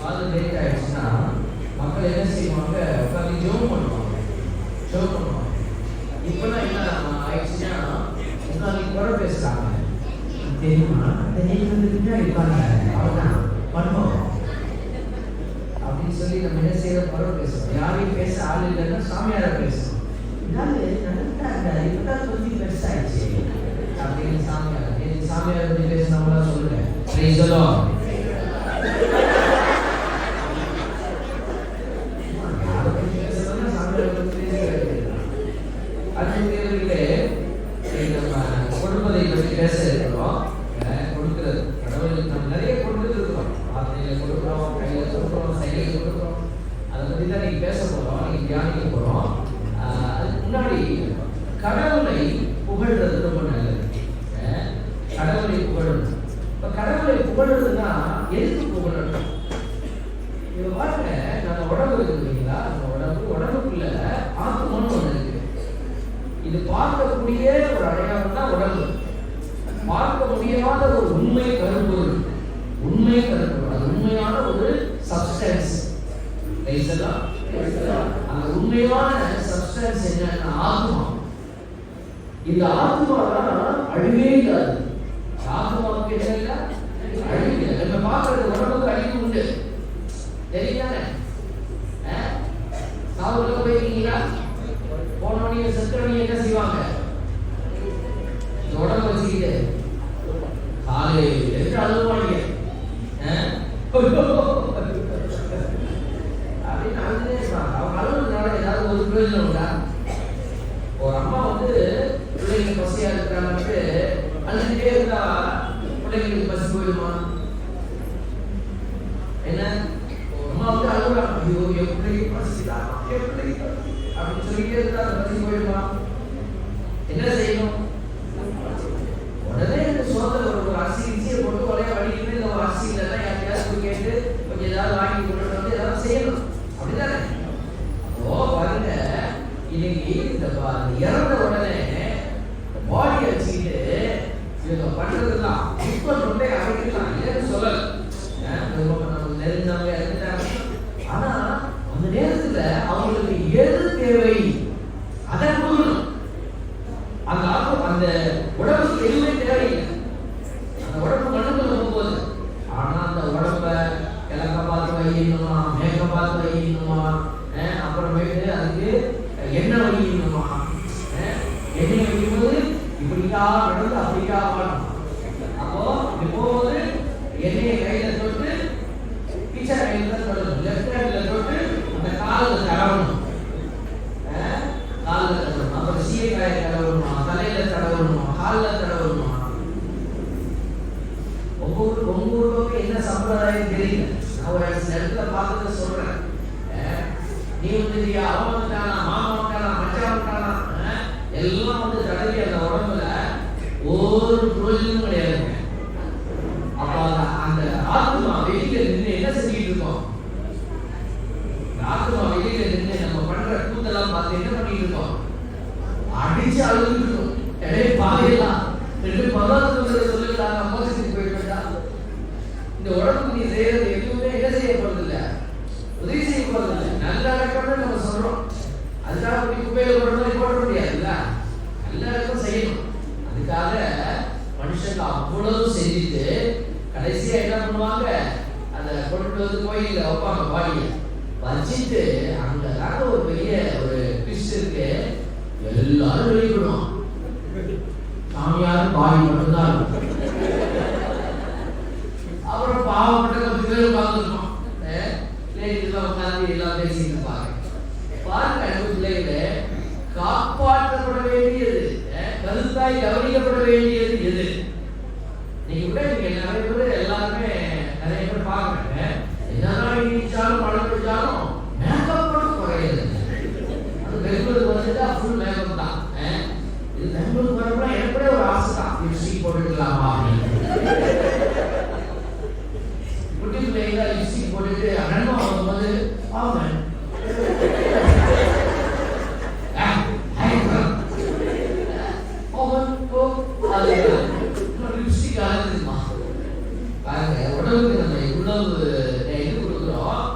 கால் late ஆயிடுச்சுன்னா மக்கள் என்ன செய்வாங்க? உட்காந்து ஜோம் பண்ணுவாங்க. ஜோம் பண்ணுவாங்க. இப்பெல்லாம் என்ன ஆயிடுச்சுன்னா உட்காந்து குறை பேசுறாங்க. தெரியுமா? அந்த வந்து பின்னாடி உட்கார்ந்தாங்க அவ்வளோதான் பண்ணுவோம். அப்படின்னு சொல்லி நம்ம என்ன செய்யற குறை பேசுறோம். யாரையும் பேச ஆள் இல்லைன்னா சாமியார பேசுறோம். அப்படின்னு சாமியார் சாமியார் பத்தி பேசினவங்களா சொல்லுங்க Praise the Lord. யாரை பத்தி பேசுறதுன்னா சாமியாரை பத்தி பேசுறது. அன்புக்குரியவர்களே, இன்னைக்கு நம்ம கொடுப்பதை பற்றி பேச இருக்கிறோம் அஹ் கொடுக்கிறது கடவுளுக்கு நம்ம நிறைய கொடுத்துட்டு இருக்கிறோம் வார்த்தையில கொடுக்குறோம் கையில கொடுக்குறோம் செயலில் கொடுக்குறோம் அதை பற்றி தான் நீங்க பேச போறோம் நீங்க தியானிக்க அதுக்கு முன்னாடி கடவுளை புகழ்றது ரொம்ப நல்லது. கடவுளை புகழணும். இப்ப கடவுளை புகழணும்னா எதுக்கு புகழணும்? இப்ப பாருங்க நம்ம உடம்பு இருக்கு இல்லைங்களா? நம்ம உடம்பு உடம்புக்குள்ள ஆத்மன்னு ஒண்ணு இருக்கு. இது பார்க்கக்கூடிய ஒரு அடையாளம் தான் உடம்பு. பார்க்க முடியாத ஒரு உண்மை கருப்பொருள். உண்மை கருப்பொருள். அது உண்மையான ஒரு சப்ஸ்டன்ஸ் அந்த உண்மையான சப்ஸ்டன்ஸ் என்னன்னா ஆத்மா. இந்த ஆத்மா தான் அழிவே இல்லாது. ஆத்மாவுக்கு என்ன இல்ல? அழிவு. இல்லை நம்ம பார்க்கறது உடம்புக்கு அழிவு உண்டு. தெரியுதானே? சாவுல போயிருக்கீங்களா போனவனையும் செத்தவனையும் என்ன செய்வாங்க? உடம்பு வச்சுக்கிட்டு காலையில் எடுத்து அழுவாங்க. நீ வந்து அவன் வந்துட்டானா மாமா வந்துட்டானா மச்சான் வந்துட்டானா எல்லாம் வந்து தடவி அந்த உடம்புல ஒரு பிரயோஜனமும் கிடையாதுங்க அப்ப அந்த ஆத்மா வெளியில நின்று என்ன செஞ்சுட்டு இருக்கோம்? ஆத்மா வெளியில நின்று நம்ம பண்ற கூத்தெல்லாம் பார்த்து என்ன பண்ணிட்டு இருக்கோம்? அடிச்சு அழுதுட்டு இருக்கோம். எடே பாதையெல்லாம் ரெண்டு பகவான் நான் மோசத்துக்கு போயிட்டு இந்த உடம்புக்கு நீ செய்யறது எதுவுமே என்ன செய்யப்படுறது இல்ல உதவி செய்யப்படுறது இல்ல நல்ல அடக்கம்னு நம்ம சொல்றோம் அதுக்காக போய் குப்பையில போடுற மாதிரி போட முடியாதுல்ல? எல்லாருக்கும் செய்யணும். அதுக்காக மனுஷங்க அவ்வளவு செஞ்சுட்டு கடைசியா என்ன பண்ணுவாங்க? அதை கொண்டு வந்து கோயில வைப்பாங்க பாடிய வச்சுட்டு அங்கதாங்க ஒரு பெரிய ஒரு ட்விஸ்ட் இருக்கு. எல்லாரும் வெளியிடணும் சாமியாரும் பாடி மட்டும்தான் இருக்கும் அப்புறம் பாவப்பட்ட கொஞ்சம் பேர் உட்காந்துருக்கோம் லேடிஸ்லாம் உட்காந்து எல்லாம் பேசிட்டு இருப்பாங்க பாருங்க அன்பு பிள்ளைகளே காப்பாற்றப்பட வேண்டியது அஹ், கருத்தாய் கவனிக்கப்பட வேண்டியது எது நீங்க கூட நீங்க நிறைய பேர் எல்லாருமே நிறைய பேர் பாக்குறாங்க என்னதான் இடிச்சாலும் மழை பெய்ஞ்சாலும் மேக்கப் கூட குறையாது அது பெங்களூருக்கு வந்துட்டா ஃபுல் மேக்கப் தான் அஹ். இது பெங்களூருக்கு வரப்ப எனக்கு கூட ஒரு ஆசை தான் லிப்ஸ்டிக் போட்டுக்கலாமா அப்படின்னு குட்டி பிள்ளைங்க லிப்ஸ்டிக் போட்டுட்டு அண்ணனும் வரும்போது ஆமாம் லிப்ஸ்டிக் அழகுமா பாருங்க நம்ம இவ்வளவு இது கொடுக்குறோம்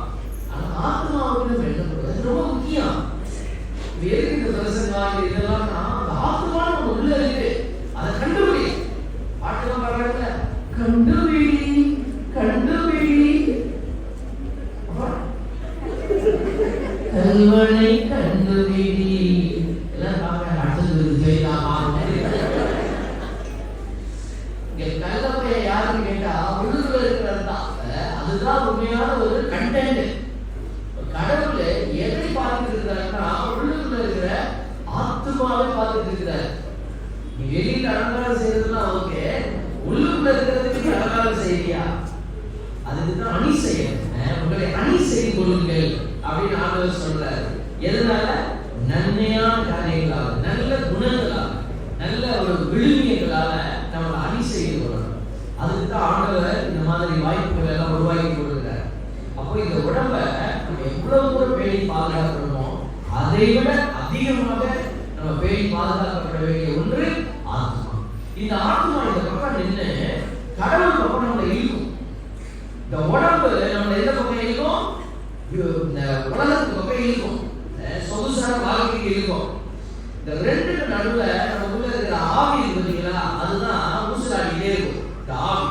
கல்வனை கண்டு விடி எல்லாம் பார்க்க அடுத்தது ஜெயலலிதா இங்க கல்லப்பைய யாருன்னு கேட்டா உள்ளுக்குள்ள இருக்கிறது தான் அதுதான் உண்மையான ஒரு கண்டென்ட் கடவுள் எதை பார்த்துட்டு இருக்கிறாருன்னா உள்ளுக்குள்ள இருக்கிற ஆத்மாவை பார்த்துட்டு இருக்கிறார் நீ வெளியில அலங்காரம் செய்யறதுலாம் ஓகே உள்ளுக்குள்ள இருக்கிறதுக்கு நீ அலங்காரம் செய்யறியா அதுக்கு தான் அணி செய்யணும் அஹ் உங்களை அணி செய்து கொள்ளுங்கள் அப்படின்னு ஆண்டவர் சொல்றாரு. எதனால? நன்மையான காரியங்களால் நல்ல குணங்களால் நல்ல ஒரு விழுமியங்களால நம்ம அணி செய்து வரணும் அதுக்கு தான் ஆண்டவர் இந்த மாதிரி வாய்ப்புகள் எல்லாம் உருவாக்கி கொடுக்குறார். அப்போ இந்த உடம்ப நம்ம எவ்வளவு தூரம் பேணி பாதுகாக்கணுமோ அதை விட அதிகமாக நம்ம பேணி பாதுகாக்கப்பட வேண்டிய ஒன்று ஆத்மா. இந்த ஆத்மா இந்த பக்கம் நின்று கடவுள் பக்கம் நம்மளை இருக்கும் இந்த உடம்பு நம்ம எந்த பக்கம் இழுக்கும் இது உலகத்துக்கு பக்கம் இழுக்கும். சொகுசான வாழ்க்கைக்கு இழுக்கும். இந்த ரெண்டுக்கு நடுவுல நமக்குள்ள இருக்கிற ஆவி பார்த்தீங்களா அதுதான் ஊசலாடிக்கிட்டே இருக்கும். இந்த ஆவி.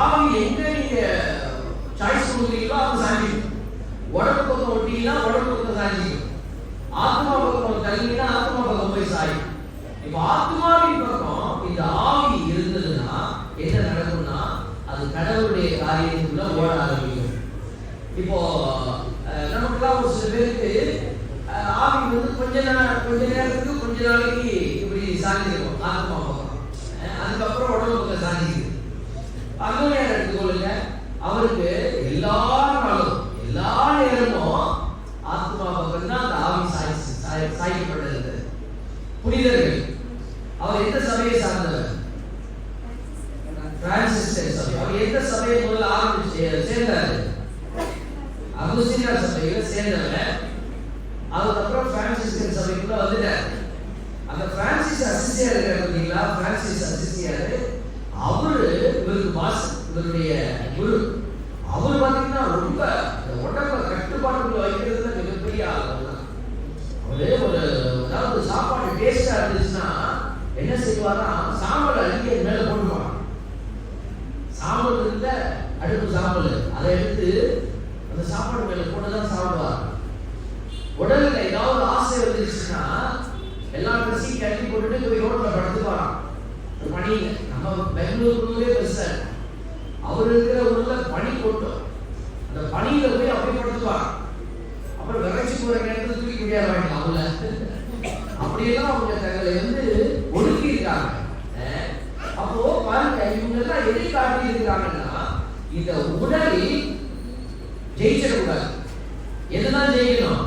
ஆவி எங்க நீங்க சாய்ஸ் கொடுக்குறீங்களோ அது சாஞ்சிக்கும் உடம்பு பக்கம் ஒட்டிங்கன்னா உடம்பு பக்கம் சாஞ்சிக்கும் ஆத்மா பக்கம் தள்ளினா ஆத்மா பக்கம் போய் சாயும். இப்போ ஆத்மாவின் பக்கம் இந்த ஆவி இருந்ததுன்னா என்ன நடக்கும்னா அது கடவுளுடைய காரியத்துக்குள்ள ஓடாது. இப்போ அஹ், நமக்கெல்லாம் ஒரு சில பேருக்கு ஆவி வந்து கொஞ்ச நாள் கொஞ்ச நேரத்துக்கு கொஞ்ச நாளைக்கு இப்படி சாஞ்சிருக்கும் ஆத்மா அதுக்கப்புறம் உடம்பு பக்கம் சாஞ்சிக்குது அங்கோனியார் எடுத்துக்கொள்ளுங்க அவருக்கு எல்லா நாளும் எல்லா நேரமும் ஆத்மா பக்கம் தான் அந்த ஆவி சாய் சாய்- சாய்க்கப்பட்டிருந்தது புனிதர்கள் அவர் எந்த சபையை சார்ந்தவர்? பிரான்சிஸ்டர் சபை. அவர் எந்த சபையை முதல்ல ஆரம்பிச்சு சேர்ந்தாரு? அகுஸ்தினார் சபையில சேர்ந்தவர் அதுக்கப்புறம் பிரான்சிஸ்கன் சபைக்குள்ள வந்துட்டார். அந்த பிரான்சிஸ் அசிசியார் இருக்கிற பார்த்தீங்களா? பிரான்சிஸ் அசிசியார் அவரு இவருக்கு பாஸ் இவருடைய குரு. அவர் பார்த்தீங்கன்னா ரொம்ப உடம்பு உடம்ப கட்டுப்பாட்டுக்குள்ள வைக்கிறதுல மிகப்பெரிய ஆகும் அவர்தான். அவரு ஒரு அதாவது சாப்பாடு டேஸ்டா இருந்துச்சுன்னா என்ன செய்வாரா சாம்பல் அள்ளி மேல போட்டுப்பாங்க சாம்பல் இருந்த அடுப்பு சாம்பல். அதை எடுத்து அந்த சாப்பாடு மேல போட்டுதான் சாப்பிடுவார் உடல்ல ஏதாவது ஆசை வந்துருச்சுன்னா எல்லா ட்ரெஸ்ஸையும் கட்டி போட்டுட்டு போய் ரோட்ல படுத்துப்பாராம் இந்த பனியில நம்ம பெங்களூருக்குள்ளே பெருசா இருக்கு. அவர் இருக்கிற ஊர்ல பனி கொட்டும் அந்த பனியில போய் அப்படியே படுத்துவாராம் அப்புறம் விரைச்சி போற நேரத்துல தூக்கி முடியாது வாங்கிக்கலாம் அவங்கள அப்படியெல்லாம் அவங்க தங்களை வந்து ஒடுக்கி இருக்காங்க அஹ் அப்போ பாருங்க இவங்க எல்லாம் எதை காட்டி இருக்கிறாங்கன்னா இந்த உடலில் ஜெயிச்சிடக்கூடாது. எதுதான் ஜெயிக்கணும்.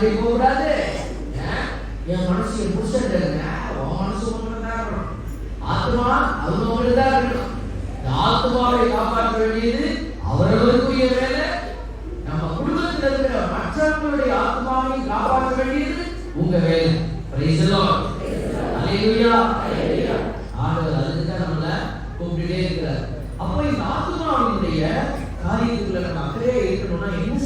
மனத்தாண்டே போகக்கூடாது என் மனசு என் புருஷன் இருங்க உன் மனசு உங்களுக்கு தான் இருக்கணும். ஆத்மா அவங்க உங்களுக்கு தான் இருக்கணும். இந்த ஆத்மாவை காப்பாற்ற வேண்டியது அவரவருக்குரிய வேலை. நம்ம குடும்பத்தில் இருக்கிற மற்றவர்களுடைய ஆத்மாவை காப்பாற்ற வேண்டியது உங்க வேலை. Praise the Lord. Hallelujah. ஆண்டவர் அதுக்கு தான் நம்மள கூப்பிட்டுட்டே இருக்கிறார். அப்போ இந்த ஆத்மாவினுடைய காரியத்துக்குள்ள நம்ம அக்கறையா இருக்கணும்னா என்ன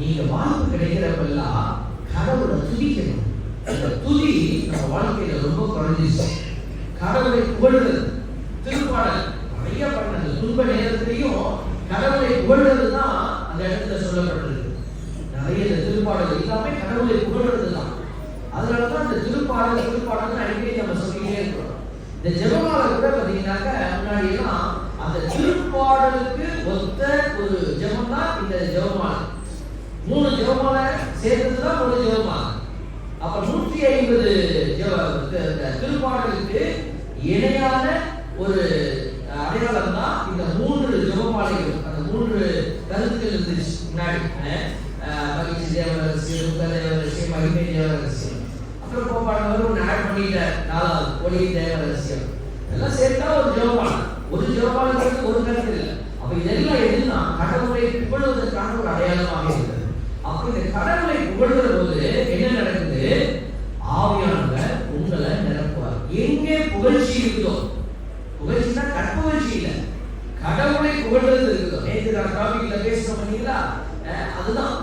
நீங்க வாய்ப்பு கிடைக்கிறப்பெல்லாம் கடவுளை துதிக்கணும். அந்த துதி நம்ம வாழ்க்கையில ரொம்ப குறைஞ்சிச்சு கடவுளை புகழ்கிறது திருப்பாடல் நிறைய பண்ணது துன்ப நேரத்திலையும் கடவுளை புகழ்றது தான் அந்த இடத்துல சொல்லப்பட்டிருக்கு நிறைய இந்த திருப்பாடல் எல்லாமே கடவுளை புகழ்றது தான் அதனால தான் இந்த திருப்பாடல் திருப்பாடல் அடிக்கடி நம்ம சொல்லிட்டே இருக்கிறோம் இந்த ஜெபமாலை கூட பார்த்தீங்கன்னாக்க முன்னாடி எல்லாம் அந்த திருப்பாடலுக்கு ஒத்த ஒரு ஜெபம் தான் இந்த ஜெபமாலை மூணு ஜெபமாலை சேர்ந்தது தான் ஒரு ஜெபமாலை அப்ப நூற்றி ஐம்பது ஜெப- இந்த திருப்பாடலுக்கு நிலையான ஒரு அடையாளம் தான் இந்த மூன்று ஜபமாலைகள் அந்த மூன்று கருத்துக்கள் இருந்துச்சு முன்னாடி. மகிழ்ச்சி தேவரசி முத்த தேவரசி மகிமை தேவரசி அப்புறம் போப்பாடுறவர் ஒன்று ஆட் பண்ணிட்டார் நாலாவது ஒளி தேவரசியம் இதெல்லாம் எல்லாம் சேர்த்தா ஒரு ஜபமாலை ஒரு ஜபமாலைக்கு ஒரு கருத்து இல்லை. அப்ப இதெல்லாம் எதுனா கடவுளை புகழ்வதற்கான ஒரு அடையாளமாக இருக்கிறது அப்ப இந்த கடவுளை புகழ்கிற பார்த்தீங்களா அஹ் அதுதான்.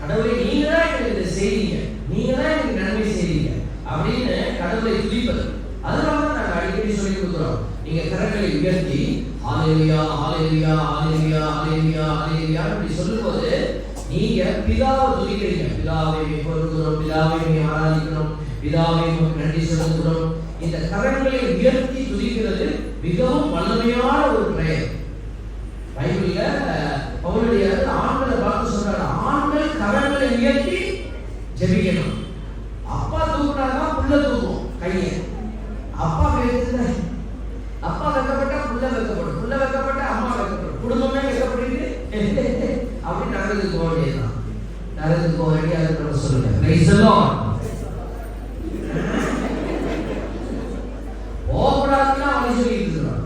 கடவுளை நீங்க தான் எனக்கு இதை செய்றீங்க? நீங்க தான் எனக்கு நன்மை செய்றீங்க? அப்படின்னு கடவுளை துதிப்பது. அதனால தான் நாங்கள் அடிக்கடி சொல்லி கொடுக்குறோம். நீங்க கரங்களை உயர்த்தி ஹalleluya ஹalleluya ஹalleluya ஹalleluya ஹalleluya அப்படி சொல்லும்போது நீங்க பிதாவை துதிக்கிறீங்க. பிதாவை பொறுக்கிறோம் பிதாவை நீ ஆராதிக்கிறோம். பிதாவை நன்றி செலுத்துகிறோம். இந்த கரங்களை உயர்த்தி துதிக்கிறது மிகவும் வல்லமையான ஒரு பிரயர் பைபிள்ல பவுலுடைய ஆண்களை பார்த்து சொல்றாரு ஆண்கள் கரங்களை உயர்த்தி ஜெபிக்கணும் அப்பா தூக்குனாதான் புள்ள தூக்கும் கையை அப்பா பேசுற அப்பா வைக்கப்பட்டா புள்ள வைக்கப்படும் புள்ள வைக்கப்பட்டா அம்மா வைக்கப்படும் குடும்பமே வைக்கப்பட்டு அப்படி நரகத்துக்கு போக வேண்டியதுதான் நரகத்துக்கு போக வேண்டிய அதுக்கு நம்ம சொல்லுங்க Praise the Lord. போகக்கூடாதுன்னா அவன் சொல்லிட்டு இருக்கிறான்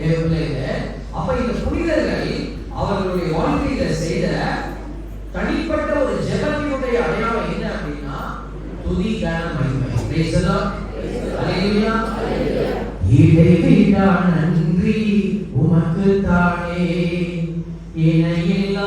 என் பிள்ளைங்க அப்ப இந்த புனிதர்கள் அவர்களுடைய வாழ்க்கையில செய்த தனிப்பட்ட ஒரு ஜெபத்தினுடைய அடையாளம் என்ன அப்படின்னா துதி கன மகிமை Lord. Hallelujah. இறைவிடா நன்றி உமக்கு தானே இணையில்லா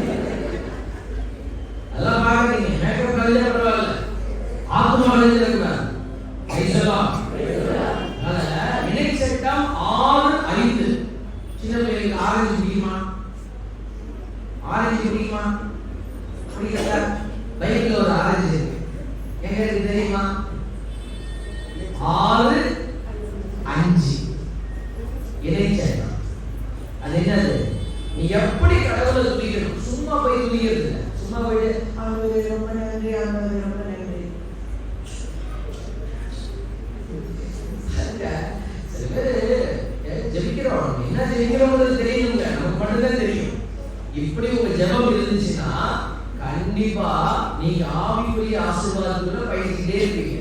ஆசீர்வாதத்துல பயிற்சிட்டே இருப்பீங்க.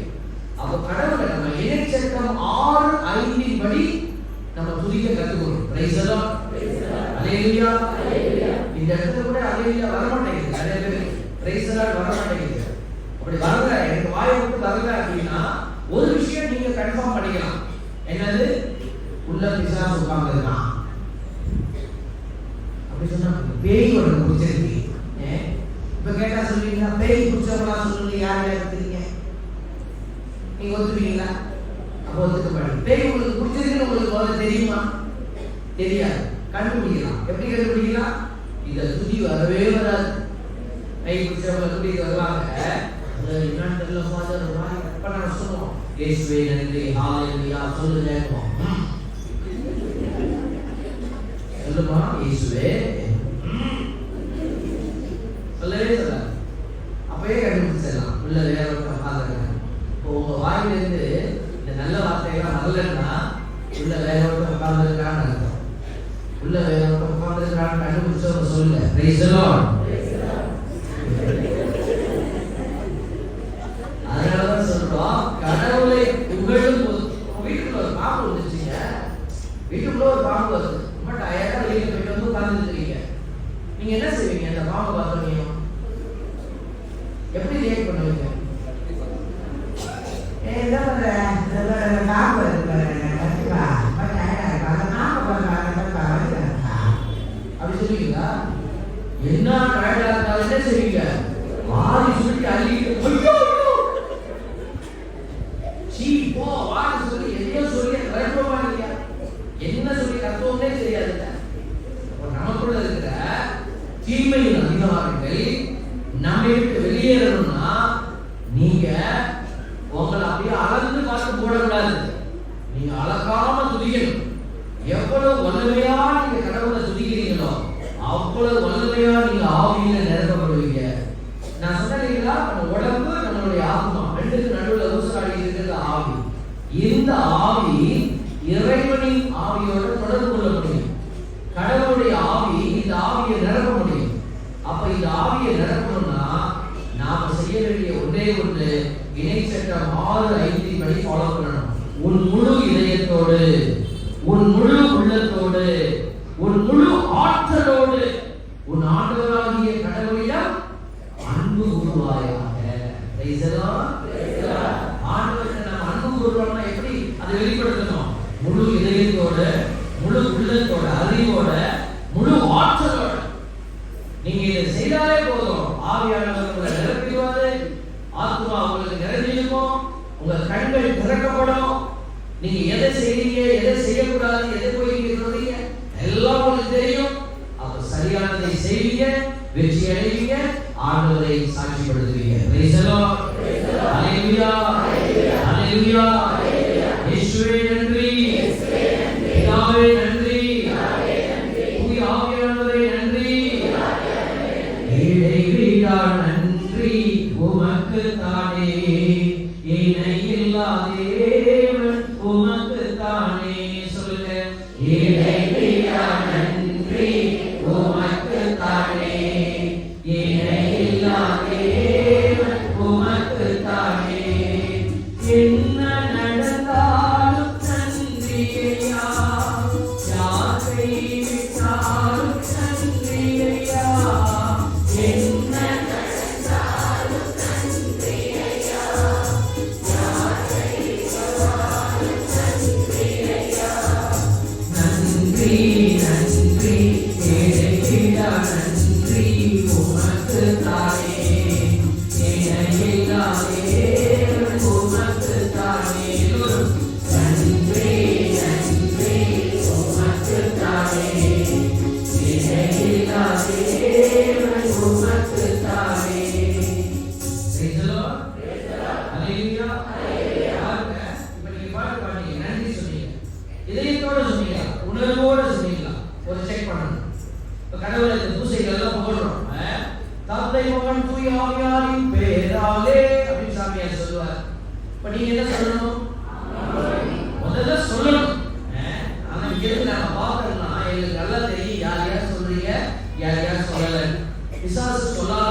அப்ப கடவுளை நம்ம இணைச்சட்டம் ஆறு ஐந்தின் படி நம்ம துதிக்க கத்துக்கணும் பிரைஸ் எல்லாம் அலேலியா இந்த இடத்துல கூட அலேலியா வர மாட்டேங்குது நிறைய பேர் பிரைஸ் எல்லாம் வர மாட்டேங்குது அப்படி வரல எனக்கு வாயை விட்டு வரல அப்படின்னா ஒரு விஷயம் நீங்க கன்ஃபார்ம் பண்ணிக்கலாம். என்னது? உள்ள பிசாசு உட்கார்ந்துருக்கான். அப்படி சொன்னா பேய் ஒன்று? இப்ப நீங்க பேய் பிடிச்சவங்களா சொல்லுங்க யார் யார் இருக்கிறீங்க நீங்க ஒத்துப்பீங்களா? அப்போ ஒத்துக்க பேய் உங்களுக்கு பிடிச்சதுன்னு உங்களுக்கு முதல்ல தெரியுமா? தெரியாது. கண்டுபிடிக்கலாம். எப்படி கண்டுபிடிக்கலாம்? இத சுத்தி வரவே வராது. பேய் பிடிச்சவங்களை துதி வருவாங்க. என்னன்னு தெரியல ஃபாதர் வாய் நான் சொல்லுவோம்? இயேசுவே நன்றி. ஹalleluya சொல்லுங்க. சொல்லுமா? இயேசுவே ம். சொல்லவே சொல்லாது அப்பவே கண்டுபிடிச்சிடலாம் உள்ள வேற ஒரு பாத்துக்கிறேன் இப்போ உங்க வாயிலிருந்து இந்த நல்ல வார்த்தைகள்லாம் வரலன்னா உள்ள வேற ஒருத்தர் உட்கார்ந்துருக்கான்னு அர்த்தம் உள்ள வேற ஒருத்தர் உட்கார்ந்துருக்கான்னு கண்டுபிடிச்சவங்க சொல்லுங்க பிரைஸ் அதனாலதான் சொல்றோம் கடவுளை புகழும் போது உங்க வீட்டுக்குள்ள ஒரு பாம்பு வந்துச்சுங்க வீட்டுக்குள்ள ஒரு பாம்பு வருது ரொம்ப டயர்டா வெளியில போயிட்டு வந்து உட்கார்ந்துட்டு இருக்கீங்க நீங்க என்ன செய்வீங்க அந்த பாம்பை பார்த்தோன்னே எப்படி ரியாக்ட் பண்ணுவீங்க ஏய், என்ன பண்ற? இந்த பாரு, இந்த பாம்பு இருக்கு பாரு, கத்திப்பா. ரொம்ப tired ஆ இருக்கு. அந்த பாம்பை பாரு, அந்த கத்திப்பா, வந்துடுறேன்ப்பா. அப்படி சொல்லுவீங்களா என்ன டயர்டா இருந்தாலும் என்ன செய்வீங்க வாரி சுருட்டி அள்ளிட்டு ஐயோ சீ போ வாரி சொல்லி எதையோ சொல்லி கருப்பமா இல்லையா என்ன சொல்லி கத்துவோம்னே தெரியாது. நமக்குள்ள இருக்கிற தீமையின் அதிகாரங்கள் நம்ம இந்த ஆவி இறைவனின் ஆவியோட தொடர்பு கொள்ள முடியும் கடவுளுடைய ஆவி இந்த ஆவியை நிரப்ப முடியும். அப்ப இந்த ஆவியை நிரப்பணும்னா நாம செய்ய வேண்டிய ஒன்றே ஒன்று இணை சட்டம் ஆறு ஐந்து படி ஃபாலோ பண்ணணும். உன் முழு இதயத்தோடு உன் முழு உள்ளத்தோடு உன் முழு ஆற்றலோடு உன் ஆண்டவராகிய கடவுளிடம் அன்பு உருவாயாக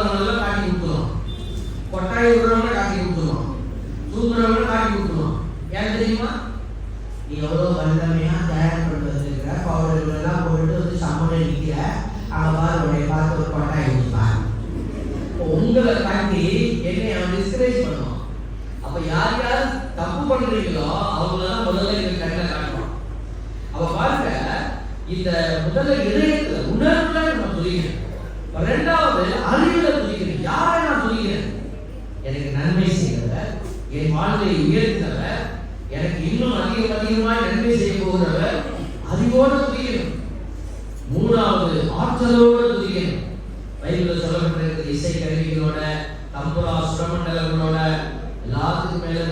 விடுறவங்கள காட்டி கொடுத்துரும். கொட்டாய் விடுறவங்கள காட்டி கொடுத்துரும். தூக்குறவங்கள காட்டி கொடுத்துரும். ஏன் தெரியுமா? நீ எவ்வளோ வல்லமையா தயார்படுத்தி வச்சிருக்கிற பவுடர் எல்லாம் போட்டு வந்து சமநிலை நிற்கிற அவன் பாரு உடைய பார்த்து ஒரு கொட்டாய் கொடுப்பான் உங்களை தாண்டி என்னை அவன் டிஸ்கரேஜ் பண்ணுவான். அப்ப யார் யார் தப்பு பண்றீங்களோ அவங்கள முதல்ல இந்த கண்ணில் காட்டுவான். அவ பாருங்க இந்த முதல்ல எது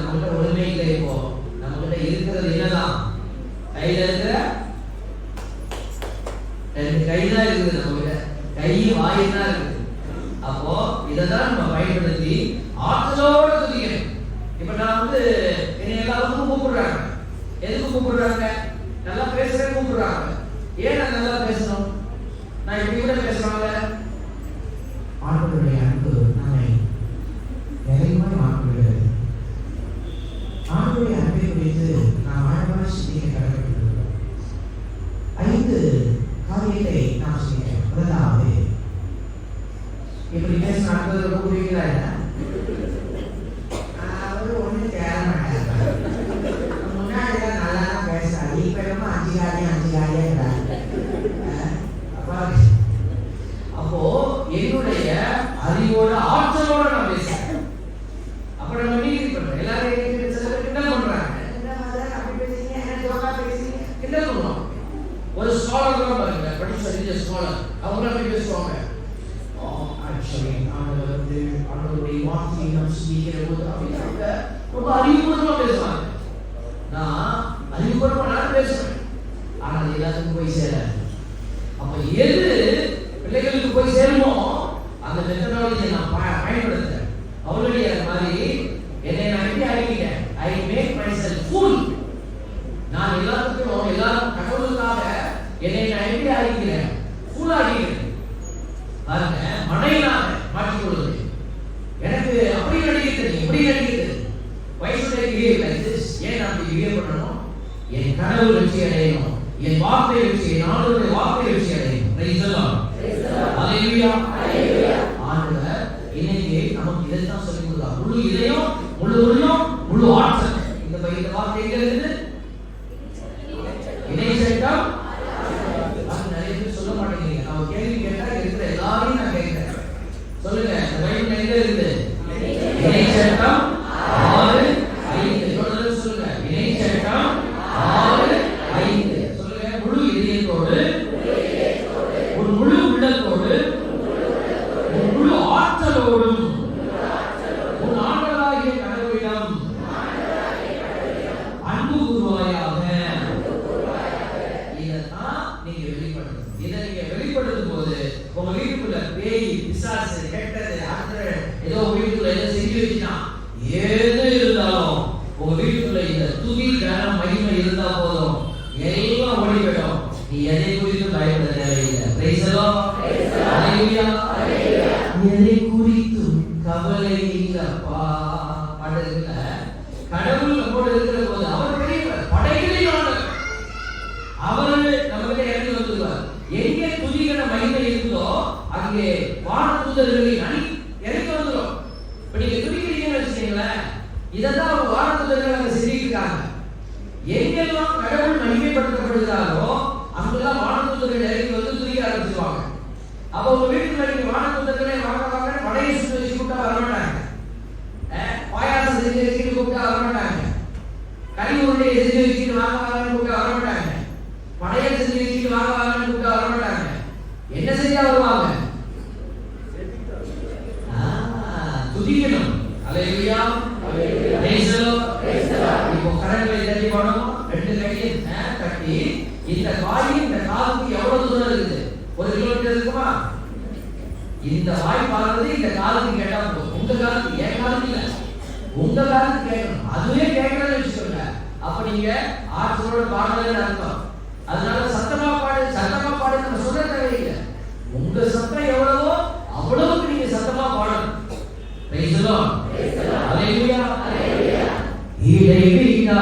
நம்மகிட்ட ஒண்ணுமே இல்லை இப்போ. நம்மகிட்ட இருக்கிறது என்னதான்? கையில இருக்கிற yang. பாருங்க மடையினால மாற்றிக் கொள்வது எனக்கு அப்படி நடிக்கிறது இப்படி நடிக்கிறது. வயசுடைய பிஹேவ் லைக் திஸ் ஏன் நான் இப்படி பிஹேவ் பண்ணணும் என் கனவு வெற்றி அடையணும். என் வார்த்தை வெற்றி என் ஆண்டவருடைய வார்த்தை வெற்றி அடையணும். பிரைஸ் தி லார்ட் ஹalleluya ஆண்டவர் இன்னைக்கு நமக்கு இதைத்தான் சொல்லி கொடுத்தார் முழு இதயம் முழு உள்ளம் முழு ஆற்றல். இந்த இந்த வார்த்தை எங்க இருக்குது இணை சட்டம் அது நிறைய பேர் சொல்ல மாட்டேங்கிறீங்க நான் ஒரு கேள்வி கேட்டா இருக்கிற எல்லாரையும் நான் கேட்கிறேன் சொல்லுங்க இந்த பைபிள் எங்க இருக்குது இணை சட்டம் ஆறு ஐந்து தொடர்ந்து சொல்லுங்க இணை சட்டம் ஆறு ஐந்து சொல்லுங்க முழு இதயத்தோடு ஒரு முழு உள்ளத்தோடு உன் முழு ஆற்றலோடும் உன் ஆண்டவராகிய கடவுளிடம் அன்பு கூறுவாயாக இதைத்தான் நீங்க வெளிப்படுத்தணும் இதை நீங்க வெளிப்படுத்தும் போது உங்க வீட்டுக்குள்ள பேய் பிசாசு கெட்டது அந்த ஏதோ உங்க வீட்டுக்குள்ள ஏதோ செஞ்சு வச்சுட்டான் எது இருந்தாலும் உங்க வீட்டுக்குள்ள இந்த துதி கனம் மகிமை இருந்தா போதும் எல்லாம் ஓடி போயிடும் நீ எதை குறித்தும் பயப்பட தேவையில்லை Praise the Lord. Hallelujah. எதை குறித்தும் கவலை இல்லப்பா பாடுறதுல கடவுள் நம்மோடு இருக்கிற போது அவர் பெரியவர் படைகளில் ஆண்டவர் அவரு நமக்கு இறங்கி வந்துருவார் எங்கே துதிக்கிற மகிமை இருக்குதோ அங்கே வானதூதர்களின் அணி இறங்கி வந்துடும் இப்ப நீங்க துதிக்கிறீங்கன்னு வச்சுக்கீங்களேன் இதைத்தான் அவங்க வானதூதர்கள் அங்க செஞ்சுட்டு இருக்காங்க எங்கெல்லாம் கடவுள் மகிமைப்படுத்தப்படுகிறாரோ அங்கெல்லாம் வானதூதர்கள் இறங்கி வந்து துதிக்க ஆரம்பிச்சிருவாங்க. அப்ப உங்க வீட்டுக்குள்ள நீங்க வானதூதர்களை வாங்க வாங்க படையை சுற்றி கூப்பிட்டா வரமாட்டாங்க பாயாசம் செஞ்சு வச்சுட்டு கூப்பிட்டா வரமாட்டாங்க மாட்டாங்க. கறி உருண்டையை செஞ்சு வச்சுட்டு வாங்க வாங்கன்னு கூப்பிட்டா வர மாட்டாங்க படையல் செஞ்சு வச்சுட்டு வாங்க வாங்கன்னு கூப்பிட்டா வர மாட்டாங்க என்ன செஞ்சா வருவாங்க ஆ, துதிக்கணும் அல்லேலூயா Praise the Lord. இப்போ கரங்களை தட்டி பண்ணணும் ரெண்டு கையும் ஆ, தட்டி இந்த வாய் இந்த காலுக்கு எவ்வளவு தூரம் இருக்குது ஒரு கிலோமீட்டர் இருக்குமா இந்த வாய் பார்க்கறது இந்த காலுக்கு கேட்டா போதும். உங்க காலுக்கு என் காலுக்கு இல்ல. உங்க காலுக்கு கேட்கணும். அதுவே கேட்கறதுன்னு வச்சுக்கோங்க. அப்ப நீங்க ஆற்றலோட பாடுறதுன்னு அர்த்தம். அதனால சத்தமா பாடு சத்தமா பாடு நம்ம சொல்ல தேவையில்லை. உங்க சத்தம் எவ்வளவோ அவ்வளவுக்கு நீங்க சத்தமா பாடணும். Lord. Hallelujah. இறைவினா